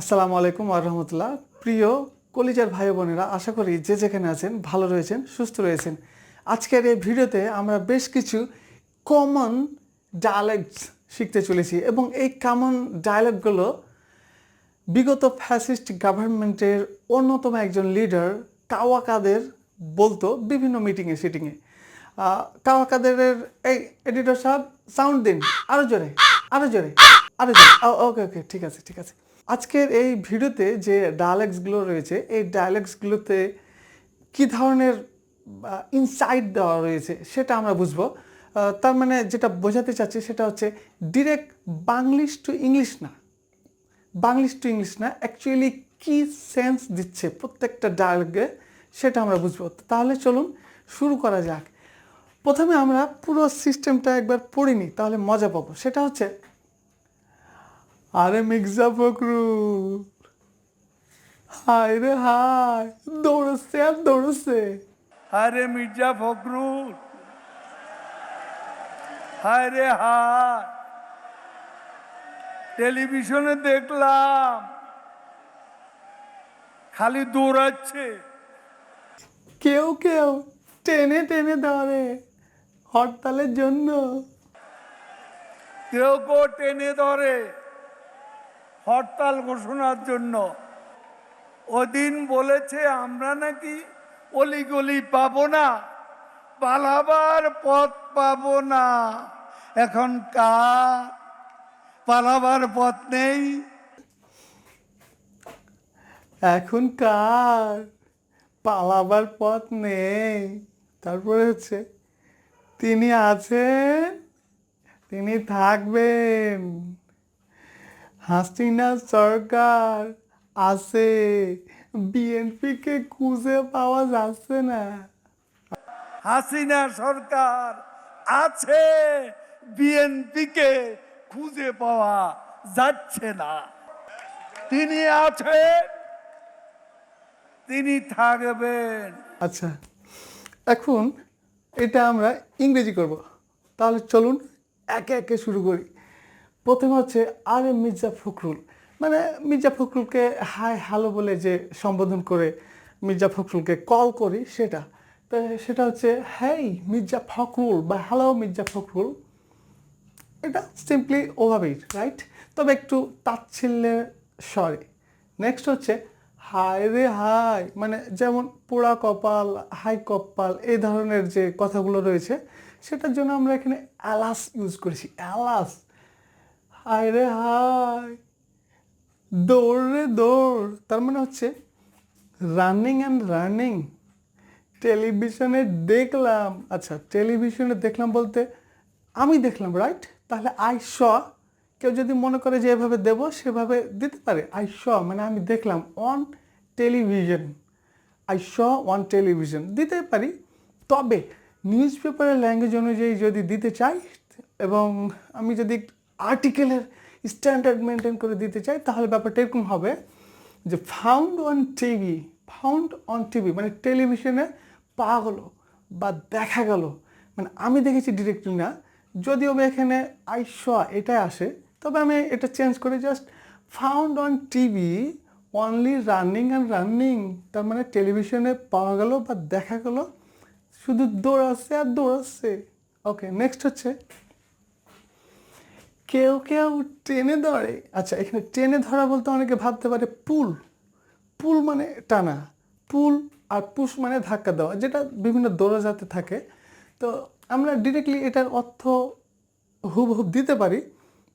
আসসালামু আলাইকুম আরহামতুল্লাহ প্রিয় কলিজার ভাই বোনেরা, আশা করি যে যেখানে আছেন ভালো রয়েছেন, সুস্থ রয়েছেন। আজকের এই ভিডিওতে আমরা বেশ কিছু কমন ডায়ালেক্টস শিখতে চলেছি এবং এই কমন ডায়ালেক্টগুলো বিগত ফ্যাসিস্ট গভর্নমেন্টের অন্যতম একজন লিডার কাওয়াকাদের বলতো বিভিন্ন মিটিংয়ে সিটিংয়ে কাওয়াকাদের এই এডিটর সাহেব, সাউন্ড দিন আরও জোরে আরও জোরে আরও জোরে। ওকে ওকে, ঠিক আছে ঠিক আছে। আজকের এই ভিডিওতে যে ডায়ালেক্টসগুলো রয়েছে, এই ডায়ালেক্টসগুলোতে কী ধরনের ইনসাইট দেওয়া রয়েছে সেটা আমরা বুঝব। তার মানে যেটা বোঝাতে চাচ্ছি সেটা হচ্ছে ডিরেক্ট বাংলিশ টু ইংলিশ না। বাংলিশ টু ইংলিশ না অ্যাকচুয়ালি কী সেন্স দিচ্ছে প্রত্যেকটা ডায়ালগে সেটা আমরা বুঝব। তাহলে চলুন শুরু করা যাক। প্রথমে আমরা পুরো সিস্টেমটা একবার পড়িনি তাহলে মজা পাবো। সেটা হচ্ছে আরে মির্জা ফখরুল। হায় রে হায় দৌড়চ্ছে আর দৌড়চ্ছে। আরে মির্জা ফখরুল। হায় রে হায়। টেলিভিশনে দেখলাম। খালি দৌড়াচ্ছে। কেউ কেউ টেনে টেনে ধরে হরতালের জন্য। কেউ কেউ টেনে ধরে। হরতাল ঘোষণার জন্য। ওদিন বলেছে, আমরা নাকি অলিগলি পাবো না, পালাবার পথ পাবো না। এখন কার? পালাবার পথ নেই। এখন কার? পালাবার পথ নেই। তারপরে হচ্ছে, তিনি আছেন, তিনি থাকবেন। হাসিনা সরকার আছে বিএনপিকে খুঁজে পাওয়া যাচ্ছে না। হাসিনা সরকার আছে বিএনপিকে খুঁজে পাওয়া যাচ্ছে না। তিনি আছেন তিনি থাকবেন। আচ্ছা এখন এটা আমরা ইংরেজি করব। তাহলে চলুন একে একে শুরু করি। প্রথমে হচ্ছে আর এম মির্জা ফখরুল। মানে মির্জা ফখরুলকে হাই হ্যালো বলে যে সম্বোধন করে মির্জা ফখরুলকে কল করি সেটা। তো সেটা হচ্ছে হ্যাই মির্জা ফখরুল বা হ্যালো মির্জা ফখরুল। এটা সিম্পলি ওভাবেই রাইট তবে একটু তাচ্ছিল্যের স্বরে নেক্সট হচ্ছে হাই রে হাই মানে যেমন পোড়া কপাল, হাই কপাল, এই ধরনের যে কথাগুলো রয়েছে, সেটার জন্য আমরা এখানে অ্যালাস ইউজ করেছি। অ্যালাস হাই রে হায়। দৌড় রে দৌড়। তার মানে হচ্ছে রানিং অ্যান্ড রানিং টেলিভিশনে দেখলাম। আচ্ছা টেলিভিশনে দেখলাম বলতে আমি দেখলাম রাইট তাহলে আই শ কেউ যদি মনে করে যে এভাবে দেবো, সেভাবে দিতে পারে। আই শ মানে আমি দেখলাম on television I show on television দিতে পারি। তবে নিউজ পেপারের ল্যাঙ্গুয়েজ অনুযায়ী যদি দিতে চাই, এবং আমি যদি আর্টিকেলের স্ট্যান্ডার্ড মেনটেন করে দিতে চাই, তাহলে ব্যাপারটা এরকম হবে যে found on TV found on TV মানে টেলিভিশনে পাওয়া গেলো বা দেখা গেল। মানে আমি দেখেছি ডিরেক্টলি না, যদিও এখানে আই শ এটাই আসে, তবে আমি এটা চেঞ্জ করে just found on TV only running and running তার মানে টেলিভিশনে পাওয়া গেল বা দেখা গেল, শুধু দৌড়াচ্ছে আর দৌড়াচ্ছে। ওকে নেক্সট হচ্ছে কেউ কেউ টেনে ধরে। আচ্ছা এখানে টেনে ধরা বলতে অনেকে ভাবতে পারে পুল। পুল মানে টানা। পুল আর পুশ মানে ধাক্কা দেওয়া, যেটা বিভিন্ন দৌড়াজাতে থাকে। তো আমরা ডিরেক্টলি এটার অর্থ হুবহুব দিতে পারি,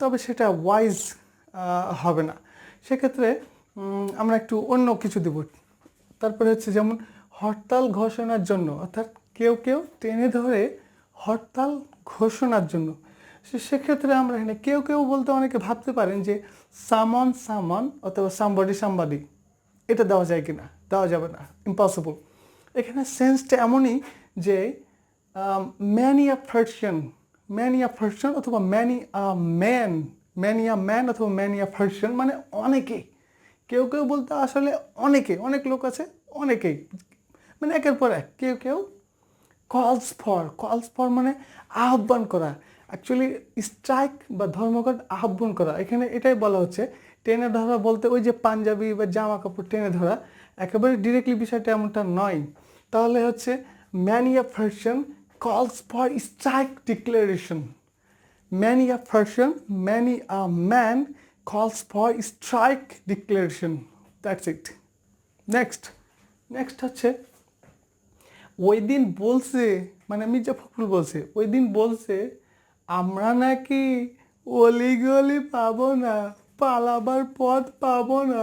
তবে সেটা ওয়াইজ হবে না। সেক্ষেত্রে আমরা একটু অন্য কিছু দেব। তারপরে হচ্ছে যেমন হরতাল ঘোষণার জন্য, অর্থাৎ কেউ কেউ টেনে ধরে হরতাল ঘোষণার জন্য। সেক্ষেত্রে আমরা এখানে কেউ কেউ বলতে অনেকে ভাবতে পারেন যে সামন সামন অথবা সামবাডি সামবাডি এটা দেওয়া যায় কি না দেওয়া যাবে না ইম্পসিবল এখানে সেন্সটা এমনই যে ম্যানিয়া ফার্সন ম্যানিয়া ফার্সন অথবা many a man mania man অথবা ম্যানিয়া ফার্সন মানে অনেকে। কেউ কেউ বলতে আসলে অনেকে, অনেক লোক আছে, অনেকেই। মানে একের পর এক, কেউ কেউ কলস ফর কলস ফর মানে আহ্বান করা। অ্যাকচুয়ালি স্ট্রাইক বা ধর্মঘট আহ্বান করা এখানে এটাই বলা হচ্ছে টেনে ধরা বলতে ওই যে পাঞ্জাবি বা জামা কাপড় টেনে ধরা একেবারে ডিরেক্টলি বিষয়টা এমনটা নয় তাহলে হচ্ছে manifestation calls for strike declaration many a person, many a man calls for strike declaration. That's it. Next Next হচ্ছে ওই দিন বলছে মানে মির্জা ফখরুল বলছে ওই দিন বলছে আমরা নাকি অলি গলি পাবো না, পালাবার পথ পাবো না।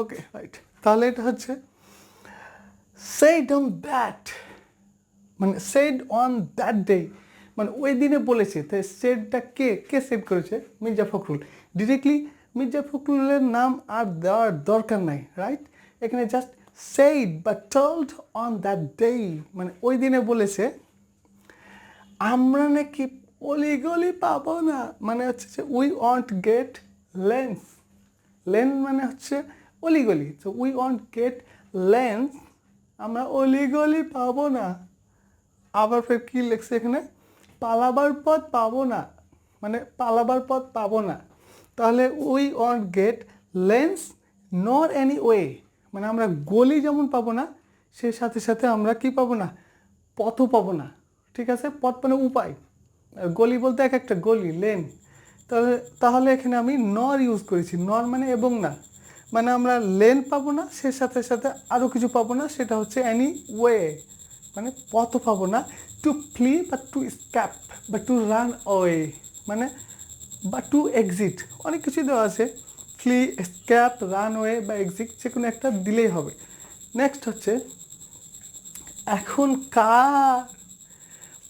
ওকে রাইট তাহলে এটা হচ্ছে said অন দ্যাট মানে সেড অন দ্যাট ডে মানে ওই দিনে বলেছে, তাই সেডটা কে কে সেট করেছে? মির্জা ফখরুল। ডিরেক্টলি মির্জা ফখরুলের নাম আর দেওয়ার দরকার নাই রাইট এখানে জাস্ট সেইড বা টোল্ড অন দ্যাট ডে মানে ওই দিনে বলেছে, আমরা নাকি অলিগলি পাবো না। মানে হচ্ছে যে we want get lanes lane মানে হচ্ছে অলিগলি তো উই ওয়ান্ট গেট লেন্স আমরা অলিগলি পাবো না। আবার ফের কী লেখছে এখানে? পালাবার পথ পাবো না। মানে পালাবার পথ পাবো না। তাহলে we want get lanes nor any way মানে আমরা গলি যেমন পাবো না সেই সাথে সাথে আমরা কি পাবো না? পথও পাবো না। ঠিক আছে? পথ মানে উপায়। গলি বলতে এক একটা গলি লেন তাহলে তাহলে এখানে আমি নর ইউজ করেছি। নর মানে এবং না। মানে আমরা লেন পাবো না, সে সাথে সাথে আরও কিছু পাবো না, সেটা হচ্ছে অ্যানি ওয়ে মানে পথ পাবো না। টু ফ্লি বা টু স্ক্যাপ বা টু রান ওয়ে মানে বা টু এক্সিট অনেক কিছুই দেওয়া আছে। ফ্লি স্ক্যাপ রানওয়ে বা এক্সিট যে কোনো একটা দিলেই হবে। নেক্সট হচ্ছে, এখন কার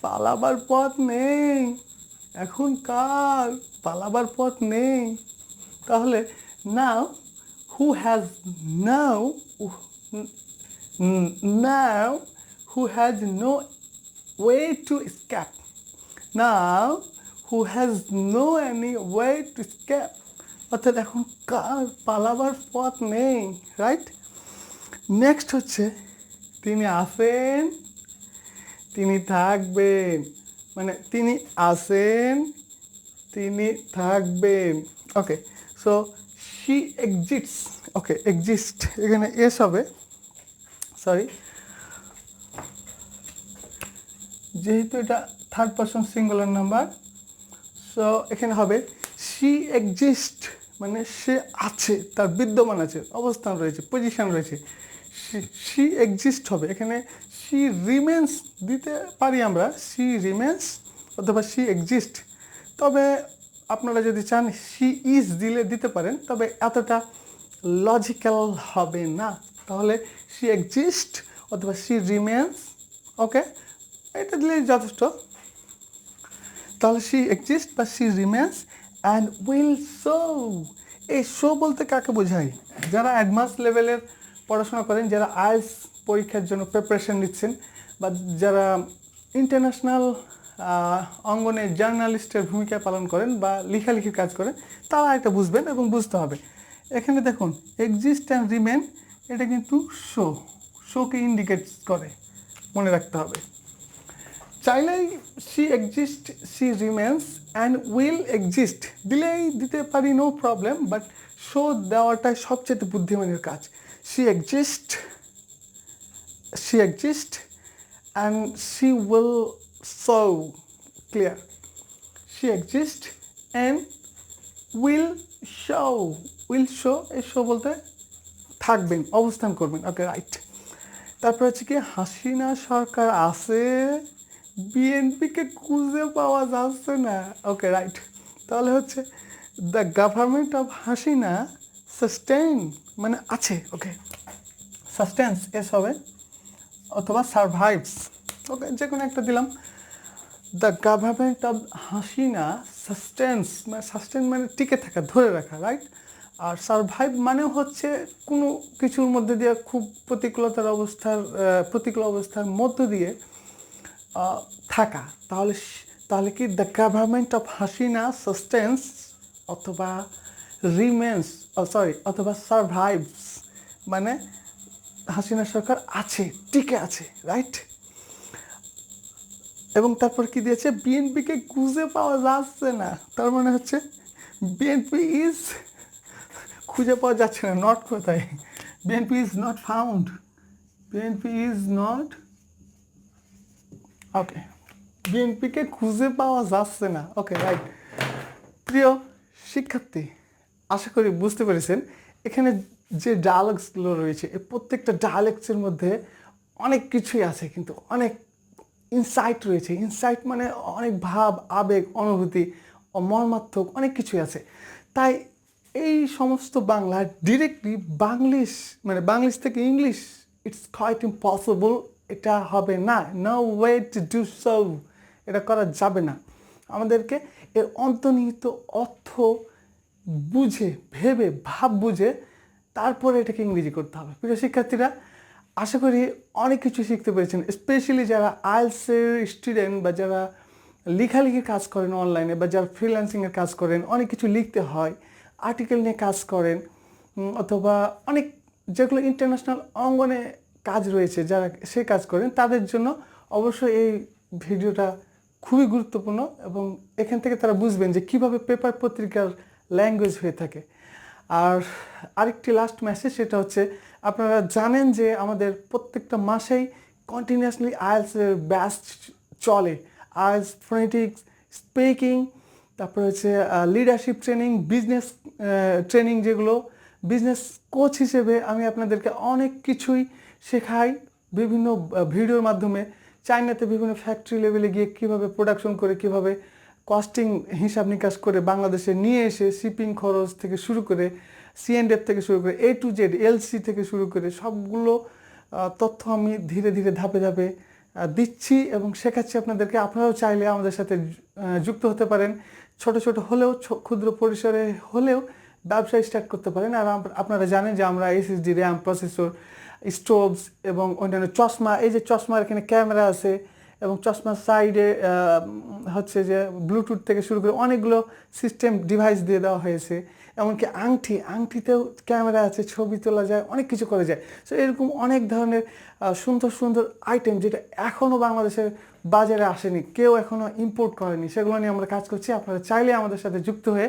পালাবার পথ নেই। এখন কার পালাবার পথ নেই? তাহলে now who has now now, who has no way to escape? Now, who has no any way to escape? অর্থাৎ এখন কার পালাবার পথ নেই রাইট নেক্সট হচ্ছে তিনি আসেন তিনি থাকবেন। মানে তিনি আসেন তিনি থাকবেন। Okay so she exist okay exist এখানে এস হবে। সরি যেহেতু এটা third person singular number so এখানে হবে শি এক্সিস্ট মানে সে আছে, তার বিদ্যমান আছে, অবস্থান রয়েছে পজিশন রয়েছে। সি এক্সিস্ট হবে। এখানে সি রিমেন্স দিতে পারি আমরা সি রিমেন্স অথবা সি এক্সিস্ট তবে আপনারা যদি চান সি ইজ দিলে দিতে পারেন, তবে এতটা লজিক্যাল হবে না। তাহলে সি এক্সিস্ট অথবা সি রিমেন্স ওকে এটা দিলেই যথেষ্ট। তাহলে সি এক্সিস্ট বা she remains and will show এই শো বলতে কাকে বোঝায়? যারা অ্যাডভান্স লেভেলের পড়াশোনা করেন, যারা আইএলস পরীক্ষার জন্য প্রিপারেশন নিচ্ছেন। বা যারা ইন্টারন্যাশনাল অঙ্গনে জার্নালিস্টের ভূমিকা পালন করেন বা লেখালেখির কাজ করেন, তারা এটা বুঝবেন এবং বুঝতে হবে। এখানে দেখুন এক্সিস্ট অ্যান্ড রিমেন এটা কিন্তু শো শোকে ইন্ডিকেট করে, মনে রাখতে হবে। চাইলেই she exist she remains and will exist দিলেই দিতে পারি নো প্রবলেম বাট শো দেওয়াটাই সবচেয়ে বুদ্ধিমানের কাজ। She exist she exist and she will so clear she exist and will show will show এই শো বলতে থাকবেন, অবস্থান করবেন ওকে রাইট তারপর হচ্ছে কি, হাসিনা সরকার আছে, বিএনপিকে খুঁজে পাওয়া যাচ্ছে না ওকে রাইট তাহলে হচ্ছে the government of Hasina sustain মানে আছে ওকে সাস্টেন্স এস হবে। অথবা সারভাইভস ওকে যে কোনো একটা দিলাম। The government of Hasina sustains মানে সাস্টেন মানে টিকে থাকা, ধরে রাখা রাইট আর সারভাইভ মানে হচ্ছে কোনো কিছুর মধ্যে দিয়ে খুব প্রতিকূলতার অবস্থার প্রতিকূল অবস্থার মধ্য দিয়ে থাকা। তাহলে তাহলে কি the government of Hasina sustains অথবা রিমেন্স সরি অথবা সারভাইভস মানে হাসিনা সরকার আছে, টিকে আছে রাইট এবং তারপর কি দিয়েছে? বিএনপিকে খুঁজে পাওয়া যাচ্ছে না। তার মানে হচ্ছে বিএনপি ইজ খুঁজে পাওয়া যাচ্ছে না নট কোথায়? BNP is not found BNP is not okay বিএনপিকে খুঁজে পাওয়া যাচ্ছে না ওকে রাইট প্রিয় শিক্ষার্থী, আশা করি বুঝতে পেরেছেন। এখানে যে ডায়ালগসগুলো রয়েছে এই প্রত্যেকটা ডায়ালেক্টসের মধ্যে অনেক কিছুই আছে, কিন্তু অনেক ইনসাইট রয়েছে। ইনসাইট মানে অনেক ভাব, আবেগ, অনুভূতি ও মর্মাত্মক অনেক কিছুই আছে। তাই এই সমস্ত বাংলা ডিরেক্টলি বাংলিশ মানে বাংলিশ থেকে ইংলিশ ইটস কোয়াইট ইম্পসিবল এটা হবে না। No way to do so এটা করা যাবে না। আমাদেরকে এর অন্তর্নিহিত অর্থ বুঝে, ভেবে, ভাব বুঝে তারপরে এটাকে ইংরেজি করতে হবে। প্রিয় শিক্ষার্থীরা, আশা করি অনেক কিছু শিখতে পেরেছেন স্পেশালি যারা আইএলসের স্টুডেন্ট বা যারা লেখালেখির কাজ করেন অনলাইনে বা যারা ফ্রিল্যান্সিংয়ের কাজ করেন, অনেক কিছু লিখতে হয় আর্টিকেল নিয়ে কাজ করেন অথবা অনেক যেগুলো ইন্টারন্যাশনাল অঙ্গনে কাজ রয়েছে যারা সে কাজ করেন, তাদের জন্য অবশ্যই এই ভিডিওটা খুবই গুরুত্বপূর্ণ এবং এখান থেকে তারা বুঝবেন যে কীভাবে পেপার পত্রিকার ল্যাঙ্গুয়েজ হয়ে থাকে। আর আরেকটি লাস্ট মেসেজ সেটা হচ্ছে, আপনারা জানেন যে আমাদের প্রত্যেকটা মাসেই কন্টিনিউয়াসলি আইএলসের ব্যাচ চলে। আইএলস ফোনেটিক্স স্পিকিং তারপরে হচ্ছে লিডারশিপ ট্রেনিং বিজনেস ট্রেনিং যেগুলো বিজনেস কোচ হিসেবে আমি আপনাদেরকে অনেক কিছুই শেখাই বিভিন্ন ভিডিওর মাধ্যমে। চায়নাতে বিভিন্ন ফ্যাক্টরি লেভেলে গিয়ে কীভাবে প্রোডাকশন করে, কীভাবে কস্টিং হিসাব নিকাশ করে বাংলাদেশে নিয়ে এসে শিপিং খরচ থেকে শুরু করে সিএনডেফ থেকে শুরু করে এ টু জেড এলসি থেকে শুরু করে সবগুলো তথ্য আমি ধীরে ধীরে ধাপে ধাপে দিচ্ছি এবং শেখাচ্ছি আপনাদেরকে। আপনারাও চাইলে আমাদের সাথে যুক্ত হতে পারেন। ছোট ছোট হলেও ক্ষুদ্র পরিসরে হলেও ব্যবসা স্টার্ট করতে পারেন। আর আপনারা জানেন যে আমরা এসএসডি র্যাম প্রসেসর স্টোভস এবং অন্যান্য চশমা, এই যে চশমার এখানে ক্যামেরা আছে এবং চশমার সাইডে হচ্ছে যে ব্লুটুথ থেকে শুরু করে অনেকগুলো সিস্টেম ডিভাইস দিয়ে দেওয়া হয়েছে। এমনকি আংটি, আংটিতেও ক্যামেরা আছে, ছবি তোলা যায়, অনেক কিছু করা যায়। সো এরকম অনেক ধরনের সুন্দর সুন্দর আইটেম যেটা এখনও বাংলাদেশের বাজারে আসেনি, কেউ এখনও ইম্পোর্ট করেনি, সেগুলো নিয়ে আমরা কাজ করছি। আপনারা চাইলে আমাদের সাথে যুক্ত হয়ে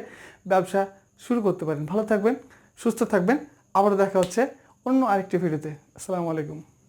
ব্যবসা শুরু করতে পারেন। ভালো থাকবেন, সুস্থ থাকবেন। আবারও দেখা হচ্ছে অন্য আরেকটি ভিডিওতে আসসালামু আলাইকুম।